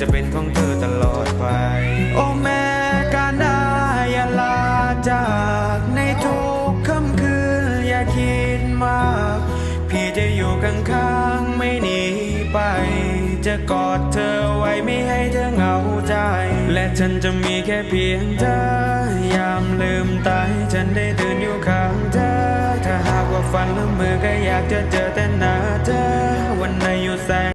จะเป็นของเธอตลอดไป โอ้แม่กาดาอย่าลาจากในทุกค่ำคืนอย่าคิดมาก พี่จะอยู่ข้างๆไม่หนีไป จะกอดเธอไว้ไม่ให้เธอเหงาใจ และฉันจะมีแค่เพียงเธอ ยามลืมตาให้ฉันได้ตื่นอยู่ข้างเธอ ถ้าหากว่าฝันละเมอก็อยากจะเจอแต่หน้าเธอ วันไหนอยู่แสง